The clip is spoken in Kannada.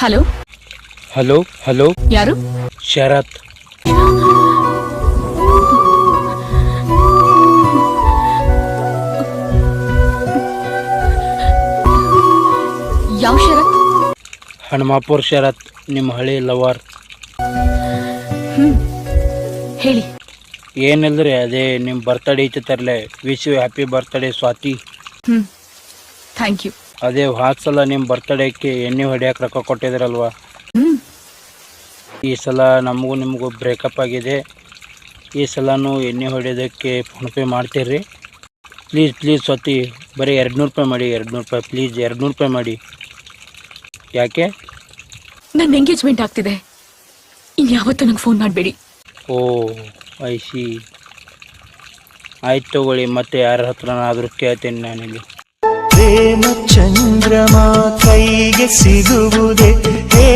ಹಲೋ? Hello hello? ಯಾರು? ಶರತ್. ಯಾವ ಶರತ್? ಹನುಮಾಪುರ್ ಶರತ್ ನಿಮ್ಮ ಹಳಿ ಲವರ್. ಹೇಳಿ. ಏನಿಲ್ರಿ ಅದೇ ನಿಮ್ಮ ಇತ್ತು ತರ್ಲೆ. Wish you happy birthday Swathi. Hmm thank you ಅದೇ ಹಾಸಲ ಸಲ ನಿಮ್ಮ ಬರ್ತಡೇಕ್ಕೆ ಎಣ್ಣೆ ಹೊಡ್ಯಾಕ ರೊಕ್ಕ ಕೊಟ್ಟಿದ್ರಲ್ವಾ? ಈ ಸಲ ನಮಗೂ ನಿಮಗೂ ಬ್ರೇಕಪ್ ಆಗಿದೆ. ಈ ಸಲನೂ ಎಣ್ಣೆ ಹೊಡೆಯೋದಕ್ಕೆ ಫೋನ್ಪೇ ಮಾಡ್ತೀರಿ ಪ್ಲೀಸ್ ಪ್ಲೀಸ್ ಸತಿ ಬರೀ ಎರಡು ನೂರು ರೂಪಾಯಿ ಮಾಡಿ ಎರಡು ನೂರು ರೂಪಾಯಿ ಪ್ಲೀಸ್ ಎರಡು ನೂರು ರೂಪಾಯಿ ಮಾಡಿ. ಯಾಕೆ? ನನ್ನ ಎಂಗೇಜ್ಮೆಂಟ್ ಆಗ್ತಿದೆ. ಇನ್ಯಾವತ್ತೂ ನಂಗೆ ಫೋನ್ ಮಾಡಬೇಡಿ. ಓ ಐ ಸಿ ಆಯ್ತು ತಗೊಳ್ಳಿ ಮತ್ತೆ ಯಾರ ಹತ್ರನಾದರೂ ಕೇಳ್ತೀನಿ ನಾನಿಲ್ಲಿ. ಪ್ರೇಮ ಚಂದ್ರಮ ಕೈಗೆ ಸಿಗುವುದೇ ಹೇ